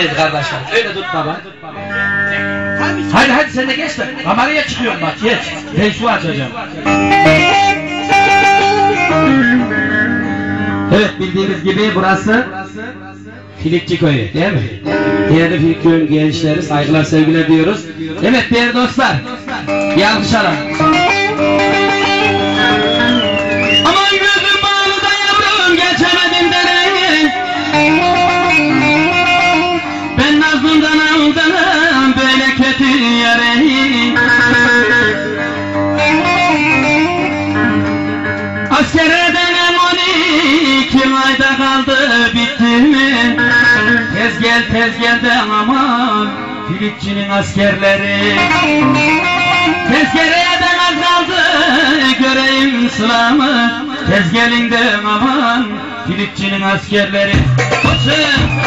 Evet kardeşim öyle tut baba. Hadi hadi sen de geç de. Kameraya çıkıyorum bak geç. Teysu açacağım. Evet bildiğiniz gibi burası Filikçi Köyü değil mi? Değerli Filikçi Köyü'nün gençleri saygılar sevgiler diyoruz. Evet değerli dostlar. Bir alkış alalım. Tez gel tez gel de aman Filipçinin askerleri. Tezkereden az kaldı göreyim sıramı. Tez gelin de aman Filipçinin askerleri. Koçum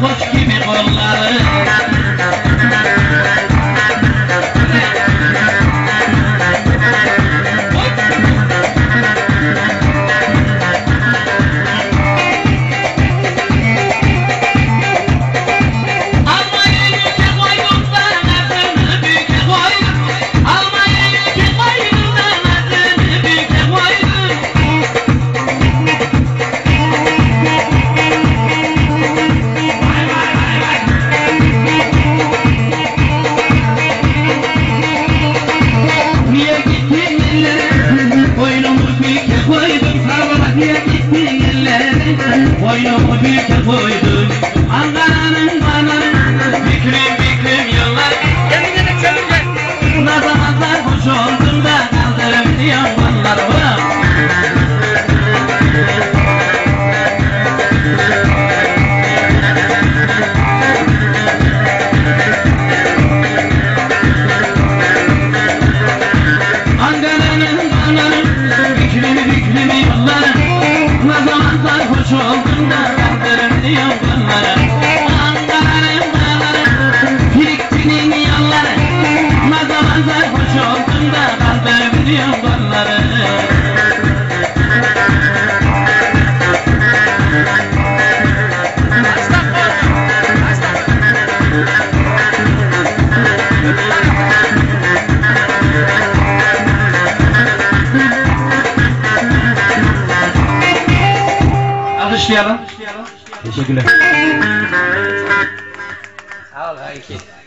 koç gibi kolları seviyorum bunları Alkışlayalım. Teşekkürler. Sağ ol. Hareket.